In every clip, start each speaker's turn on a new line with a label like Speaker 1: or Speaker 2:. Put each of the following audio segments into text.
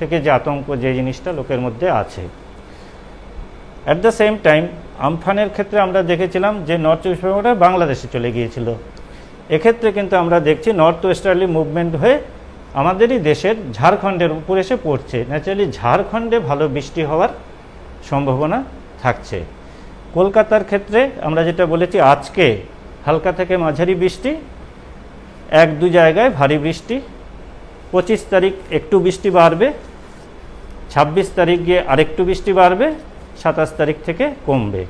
Speaker 1: থেকে যে আতঙ্ক, যে জিনিসটা লোকের মধ্যে আছে। অ্যাট দ্য সেম টাইম আমফানের ক্ষেত্রে আমরা দেখেছিলাম যে নর্থ চব্বিশ পরগনা বাংলাদেশে চলে গিয়েছিল। এক্ষেত্রে কিন্তু আমরা দেখছি নর্থ ওয়েস্টার্লি মুভমেন্ট হয়ে আমাদেরই দেশের ঝাড়খণ্ডের উপর এসে পড়ছে। ন্যাচারালি ঝাড়খণ্ডে ভালো বৃষ্টি হওয়ার সম্ভাবনা থাকছে। কলকাতার ক্ষেত্রে আমরা যেটা বলেছি, আজকে হালকা থেকে মাঝারি বৃষ্টি, এক দু জায়গায় ভারী বৃষ্টি। পঁচিশ তারিখ একটু বৃষ্টি বাড়বে ছাব্বিশ তারিখ গিয়ে আরেকটু বৃষ্টি বাড়বে, সাতাশ তারিখ থেকে কমবে।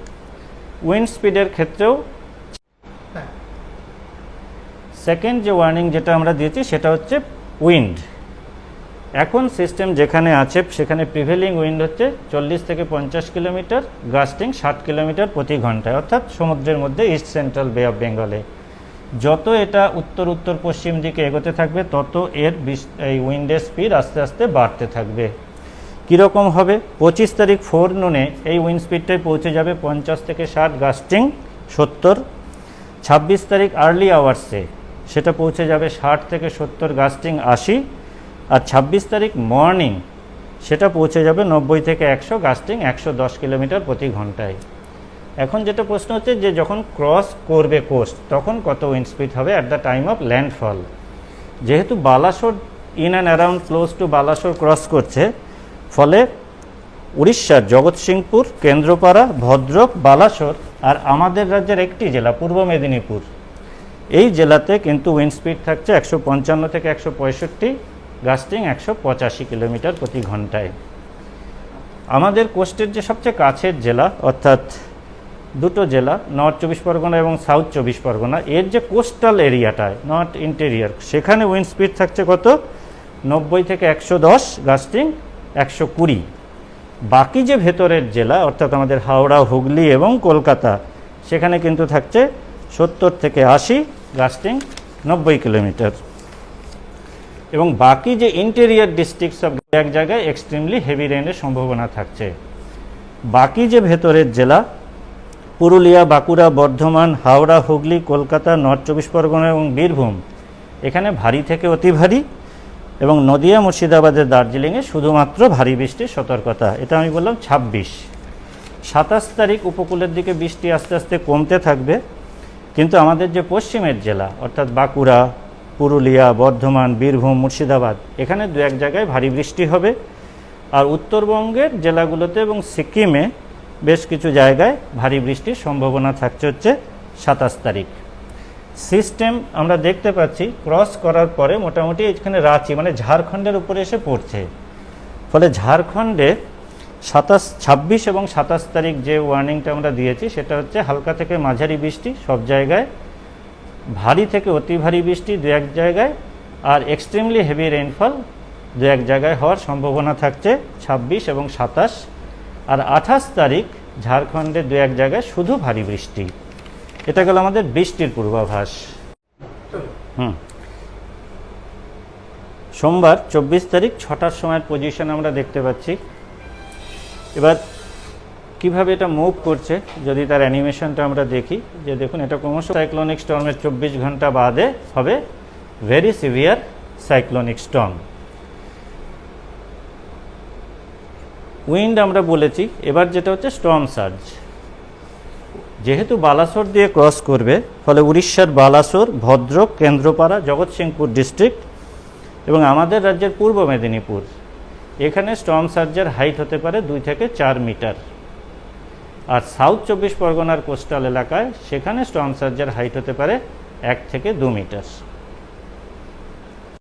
Speaker 1: উইন্ড স্পিডের ক্ষেত্রেও সেকেন্ড যে ওয়ার্নিং যেটা আমরা দিয়েছি সেটা হচ্ছে উইন্ড। এখন সিস্টেম যেখানে আছে, সেখানে প্রিভেলিং উইন্ড হচ্ছে চল্লিশ থেকে পঞ্চাশ কিলোমিটার, গাস্টিং ষাট কিলোমিটার প্রতি ঘন্টায়, অর্থাৎ সমুদ্রের মধ্যে ইস্ট সেন্ট্রাল বে অফ বেঙ্গলে। যত এটা উত্তর উত্তর, পশ্চিম দিকে এগোতে থাকবে, তত এর এই উইন্ডের স্পিড আস্তে আস্তে বাড়তে থাকবে। কীরকম হবে? পঁচিশ তারিখ ফোর নুনে এই উইন্ড স্পিডটাই পৌঁছে যাবে পঞ্চাশ থেকে ষাট গাস্টিং, সত্তর। ছাব্বিশ তারিখ আর্লি আওয়ার্সে সেটা পৌঁছে যাবে ষাট থেকে সত্তর গাস্টিং আশি। আর ছাব্বিশ তারিখ মর্নিং সেটা পৌঁছে যাবে নব্বই থেকে একশো গাস্টিং, একশো দশ কিলোমিটার প্রতি ঘন্টায়। এখন যেটা প্রশ্ন হচ্ছে যে যখন ক্রস করবে কোস্ট, তখন কত উইন্ড স্পিড হবে at the time of landfall যেহেতু Balasore in and around close to Balasore cross করছে ফলে উড়িষ্যার জগৎসিংপুর কেন্দ্রপাড়া, ভদ্রক, বালাসর আর আমাদের রাজ্যের একটি জেলা, পূর্ব মেদিনীপুর। এই জেলাতে কিন্তু উইন্ড স্পিড থাকছে একশো পঞ্চান্ন থেকে একশো পঁয়ষট্টি গাস্টিং একশো পঁচাশি কিলোমিটার প্রতি ঘন্টায়। আমাদের কোস্টের যে সবচেয়ে কাছের জেলা, অর্থাৎ দুটো জেলা নর্থ চব্বিশ পরগনা এবং সাউথ চব্বিশ পরগনা, এর যে কোস্টাল এরিয়াটায় নর্থ ইন্টেরিয়ার সেখানে উইন্ড স্পিড থাকছে কত? নব্বই থেকে একশো দশ গাস্টিং একশো কুড়ি। বাকি যে ভেতরের জেলা, অর্থাৎ আমাদের হাওড়া, হুগলি এবং কলকাতা, সেখানে কিন্তু থাকছে সত্তর থেকে আশি গাস্টিং নব্বই কিলোমিটার। এবং বাকি যে ইন্টেরিয়ার ডিস্ট্রিক্ট সব এক জায়গায় এক্সট্রিমলি হেভি রেনের সম্ভাবনা থাকছে। বাকি যে ভেতরের জেলা, পুরুলিয়া, বাঁকুড়া, বর্ধমান, হাওড়া, হুগলি, কলকাতা, নর্থ চব্বিশ পরগনা এবং বীরভূম, এখানে ভারী থেকে অতি ভারী এবং নদিয়া মুর্শিদাবাদের দার্জিলিংয়ে শুধুমাত্র ভারী বৃষ্টির সতর্কতা। এটা আমি বললাম ছাব্বিশ। সাতাশ তারিখ উপকূলের দিকে বৃষ্টি আস্তে আস্তে কমতে থাকবে, কিন্তু আমাদের যে পশ্চিমের জেলা, অর্থাৎ বাঁকুড়া, পুরুলিয়া, বর্ধমান, বীরভূম, মুর্শিদাবাদ, এখানে দু এক জায়গায় ভারী বৃষ্টি হবে। আর উত্তরবঙ্গের জেলাগুলোতে এবং সিকিমে বেশ কিছু জায়গায় ভারী বৃষ্টির সম্ভাবনা থাকছে হচ্ছে সাতাশ তারিখ। সিস্টেম আমরা দেখতে পাচ্ছি ক্রস করার পরে মোটামুটি এখানে রাঁচি মানে ঝাড়খণ্ডের উপরে এসে পড়ছে। ফলে ঝাড়খণ্ডে সাতাশ, ছাব্বিশ এবং সাতাশ তারিখ যে ওয়ার্নিংটা আমরা দিয়েছি, সেটা হচ্ছে হালকা থেকে মাঝারি বৃষ্টি সব জায়গায়, ভারী থেকে অতি ভারী বৃষ্টি দু এক জায়গায়, আর এক্সট্রিমলি হেভি রেইনফল দু এক জায়গায় হওয়ার সম্ভাবনা থাকছে ছাব্বিশ এবং সাতাশ। আর আঠাশ তারিখ ঝাড়খণ্ডে দু এক জায়গায় শুধু ভারী বৃষ্টি। এটা গেল আমাদের বৃষ্টির পূর্বাভাস। হুম। সোমবার চব্বিশ তারিখ ছটার সময়ের পজিশন আমরা দেখতে পাচ্ছি। এবার কীভাবে এটা মুভ করছে, যদি তার অ্যানিমেশনটা আমরা দেখি, যে দেখুন এটা ক্রমশ সাইক্লোনিক স্টর্মের চব্বিশ ঘণ্টা বাদে হবে very severe cyclonic storm wind আমরা বলেছি, এবার যেটা হচ্ছে স্টর্ম সার্জ যেহেতু বালাসোর দিয়ে ক্রস করবে, ফলে উড়িষ্যার বালাসোর, ভদ্রক, কেন্দ্রপাড়া, জগৎসিংপুর ডিস্ট্রিক্ট এবং আমাদের রাজ্যের পূর্ব মেদিনীপুর। এখানে স্টর্ম সার্জার হাইট হতে পারে দুই থেকে চার মিটার। আর সাউথ চব্বিশ পরগনার কোস্টাল এলাকায় সেখানে স্টর্ম সার্জার হাইট হতে পারে এক থেকে দু মিটার।